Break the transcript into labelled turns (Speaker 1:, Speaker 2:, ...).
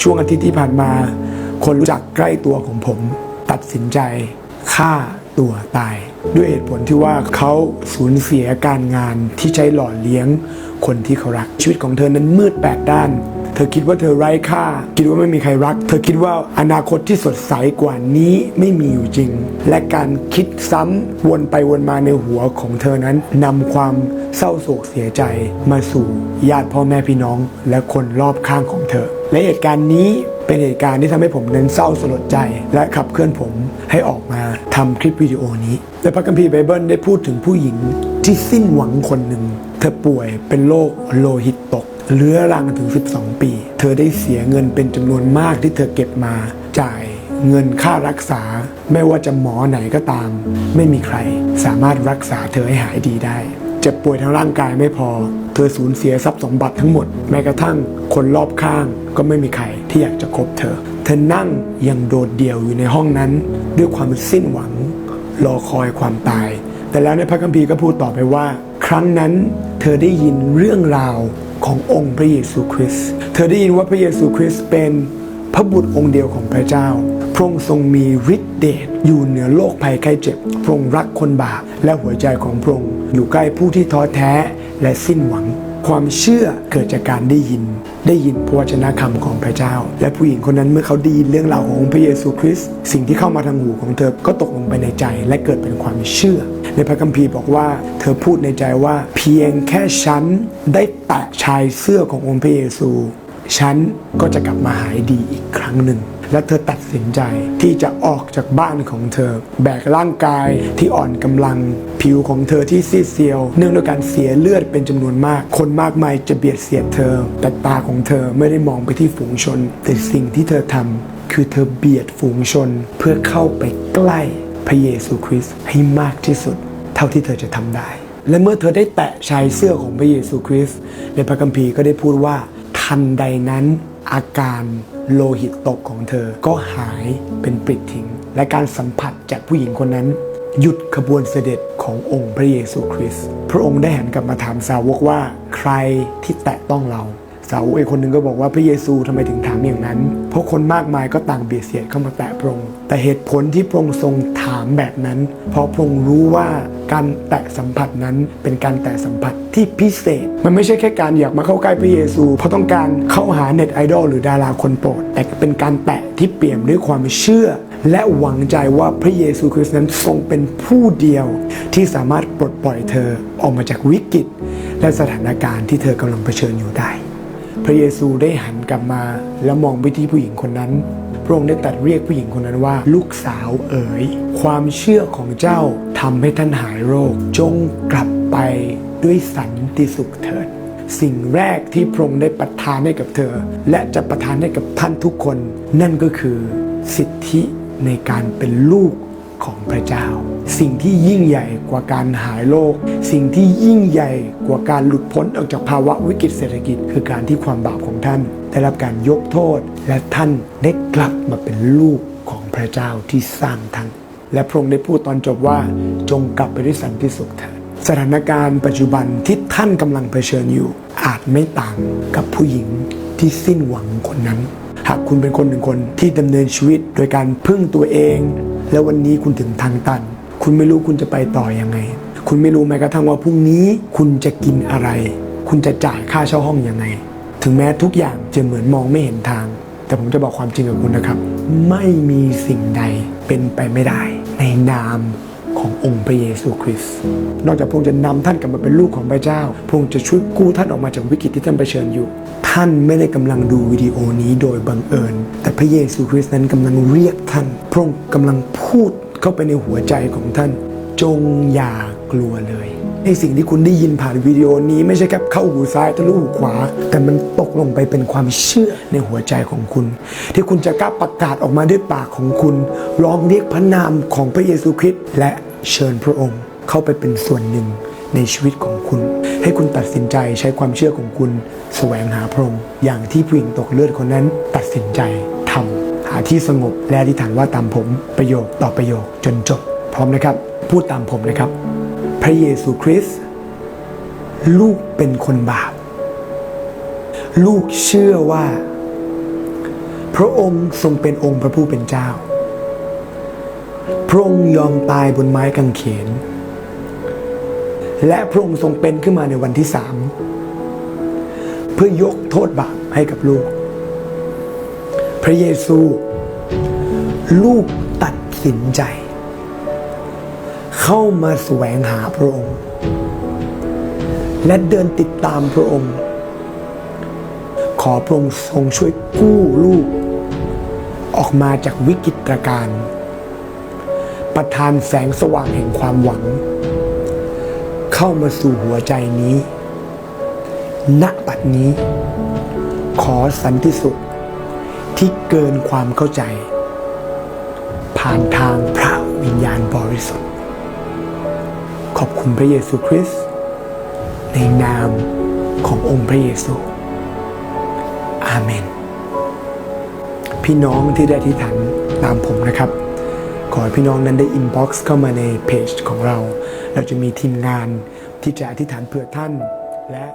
Speaker 1: ช่วงอาทิตย์ที่ผ่านมา คนรู้จักใกล้ตัวของผมตัดสินใจฆ่าตัวตาย ด้วยเหตุผลที่ว่าเขาสูญเสียการงานที่ใช้หล่อเลี้ยงคนที่เขารัก ชีวิตของเธอนั้นมืดแปดด้าน เธอคิดว่าเธอไร้ค่า คิดว่าไม่มีใครรัก เธอคิดว่าอนาคตที่สดใสกว่านี้ไม่มีอยู่จริง และการคิดซ้ำวนไปวนมาในหัวของเธอนั้นนำความเศร้าโศกเสียใจมาสู่ญาติพ่อแม่พี่น้องและคนรอบข้างของเธอ และเหตุการณ์นี้เป็นเหตุการณ์ที่ทำให้ผมนั้นเศร้าสลดใจ และขับเคลื่อนผมให้ออกมาทำคลิปวิดีโอนี้ในพระคัมภีร์ไบเบิลได้พูดถึงผู้หญิงที่สิ้นหวังคนหนึ่ง เธอป่วยเป็นโรคโลหิตตกเรื้อรังถึง 12 ปี เธอได้เสียเงินเป็นจำนวนมากที่เธอเก็บมาจ่ายเงินค่ารักษา ไม่ว่าจะหมอไหนก็ตาม ไม่มีใครสามารถรักษาเธอให้หายดีได้ เจ็บป่วยทางร่างกายไม่พอ ธอสูญเสียทรัพย์สมบัติทั้งหมด แม้กระทั่งคนรอบข้างก็ไม่มีใครที่อยากจะคบเธอ เธอนั่งยังโดดเดี่ยวอยู่ในห้องนั้น ด้วยความสิ้นหวังรอคอยความตาย แต่แล้วในพระคัมภีร์ก็พูดต่อไปว่า ครั้งนั้นเธอได้ยินเรื่องราวขององค์พระเยซูคริสต์เธอได้ยินว่าพระเยซูคริสต์เป็นพระบุตรองค์เดียวของพระเจ้า ระองค์ทรงมีฤทธิเดชอยู่เหนือโรคภัยไข้เจ็บ พระองค์รักคนบาป และหัวใจของพระองค์อยู่ใกล้ผู้ที่ท้อแท้และสิ้นหวัง ความเชื่อเกิดจากการได้ยิน ได้ยินพระวจนะคำของพระเจ้า และผู้หญิงคนนั้นเมื่อเขาได้ยินเรื่องราวของพระเยซูคริสต์สิ่งที่เข้ามาทางหูของเธอก็ตกลงไปในใจและเกิดเป็นความเชื่อ ในพระคัมภีร์บอกว่า เธอพูดในใจว่า เพียงแค่ฉันได้แตะชายเสื้อขององค์พระเยซูฉันก็จะกลับมาหายดีอีกครั้งหนึ่ง และเธอตัดสินใจที่จะออกจากบ้านของเธอ แบกร่างกายที่อ่อนกำลัง ผิวของเธอที่ซีดเซียว เนื่องด้วยการเสียเลือดเป็นจำนวนมาก คนมากมายจะเบียดเสียดเธอ แต่ตาของเธอไม่ได้มองไปที่ฝูงชน แต่สิ่งที่เธอทำคือเธอเบียดฝูงชน เพื่อเข้าไปใกล้พระเยซูคริสต์ให้มากที่สุด เท่าที่เธอจะทำได้ และเมื่อเธอได้แตะชายเสื้อของพระเยซูคริสต์ในพระคัมภีร์ก็ได้พูดว่า ทันใดนั้นอาการโลหิตตกของเธอก็หายเป็นปลิดทิ้ง และการสัมผัสจากผู้หญิงคนนั้น หยุดขบวนเสด็จขององค์พระเยซูคริสต์พระองค์ได้หันกลับมาถามสาวกว่าใครที่แตะต้องเรา สาวกอีกคนหนึ่งก็บอกว่าพระเยซูทำไมถึงถามอย่างนั้น เพราะคนมากมายก็ต่างเบียดเสียดเข้ามาแตะพระองค์แต่เหตุผลที่พระองค์ทรงถามแบบนั้น เพราะพระองค์รู้ว่าการแตะสัมผัสนั้นเป็นการแตะสัมผัสที่พิเศษ มันไม่ใช่แค่การอยากมาเข้าใกล้พระเยซู เพราะต้องการเข้าหาเน็ตไอดอลหรือดาราคนโปรด แต่เป็นการแตะที่เปี่ยมด้วยความเชื่อ และหวังใจว่าพระเยซูคริสต์นั้นทรงเป็นผู้เดียว ที่สามารถปลดปล่อยเธอออกมาจากวิกฤต และสถานการณ์ที่เธอกำลังเผชิญอยู่ได้ พระเยซูได้หันกลับมาแล้วมองไปที่ผู้หญิงคนนั้น พระองค์ได้ตัดเรียกผู้หญิงคนนั้นว่า ลูกสาวเอ๋ย ความเชื่อของเจ้าทำให้ท่านหายโรค จงกลับไปด้วยสันติสุขเถิด สิ่งแรกที่พระองค์ได้ประทานให้กับเธอ และจะประทานให้กับท่านทุกคน นั่นก็คือสิทธิในการเป็นลูก ของพระเจ้า สิ่งที่ยิ่งใหญ่กว่าการหายโรคสิ่งที่ยิ่งใหญ่กว่าการหลุดพ้นออกจากภาวะวิกฤตเศรษฐกิจ คือการที่ความบาปของท่าน ได้รับการยกโทษและท่านได้กลับมาเป็นลูกของพระเจ้าที่สร้างท่านและพระองค์ได้พูดตอนจบว่าจงกลับไปด้วยสันติสุขเถิดสถานการณ์ปัจจุบันที่ท่านกำลังเผชิญอยู่ อาจไม่ต่างกับผู้หญิงที่สิ้นหวังคนนั้น หากคุณเป็นคนหนึ่งคนที่ดำเนินชีวิตโดยการพึ่งตัวเอง แล้ววันนี้คุณถึงทางตัน คุณไม่รู้คุณจะไปต่อยังไง คุณไม่รู้แม้กระทั่งว่าพรุ่งนี้คุณจะกินอะไร คุณจะจ่ายค่าเช่าห้องยังไง ถึงแม้ทุกอย่างจะเหมือนมองไม่เห็นทาง แต่ผมจะบอกความจริงกับคุณนะครับ ไม่มีสิ่งใดเป็นไปไม่ได้ ในนาม ขององค์พระเยซูคริสต์นอกจากพระองค์จะนำท่านกลับมาเป็นลูกของพระเจ้า พระองค์จะช่วยกู้ท่านออกมาจากวิกฤตที่ท่านเผชิญอยู่ ท่านไม่ได้กำลังดูวิดีโอนี้โดยบังเอิญ แต่พระเยซูคริสต์นั้นกำลังเรียกท่าน พระองค์กำลังพูดเข้าไปในหัวใจของท่าน จงอย่ากลัวเลยในสิ่งที่คุณได้ยินผ่านวิดีโอนี้ไม่ใช่แค่เข้าหูซ้ายทะลุหูขวา แต่มันตกลงไปเป็นความเชื่อในหัวใจของคุณ ที่คุณจะกล้าประกาศออกมาด้วยปากของคุณ ร้องเรียกพระนามของพระเยซูคริสต์และ เชิญพระองค์เข้าไปเป็นส่วนหนึ่งในชีวิตของคุณ ให้คุณตัดสินใจใช้ความเชื่อของคุณแสวงหาพระองค์อย่างที่ผู้หญิงตกเลือดคนนั้นตัดสินใจทำหาที่สงบและอธิษฐานว่าตามผมประโยคต่อประโยคจนจบ พร้อมนะครับ พูดตามผมนะครับ พระเยซูคริสต์ลูกเป็นคนบาป ลูกเชื่อว่า พระองค์ทรงเป็นองค์พระผู้เป็นเจ้า พระองค์ยอมตายบนไม้กางเขน และพระองค์ทรงเป็นขึ้นมาในวันที่สามเพื่อยกโทษบาปให้กับลูก พระเยซู ลูกตัดสินใจ เข้ามาแสวงหาพระองค์ และเดินติดตามพระองค์ ขอพระองค์ทรงช่วยกู้ลูก ออกมาจากวิกฤตการณ์ ประทานแสงสว่างแห่งความหวัง เข้ามาสู่หัวใจนี้ ณบัดนี้ ขอสันติสุขที่เกินความเข้าใจ ผ่านทางพระวิญญาณบริสุทธิ์ ขอบคุณพระเยซูคริสต์ในนามขององค์พระเยซู อาเมน พี่น้องที่ได้อธิษฐานตามผมนะครับ ขอให้พี่น้องนั้นได้อินบ็อกซ์เข้ามาในเพจของเรา เราจะมีทีมงานที่จะอธิษฐานเพื่อท่านและ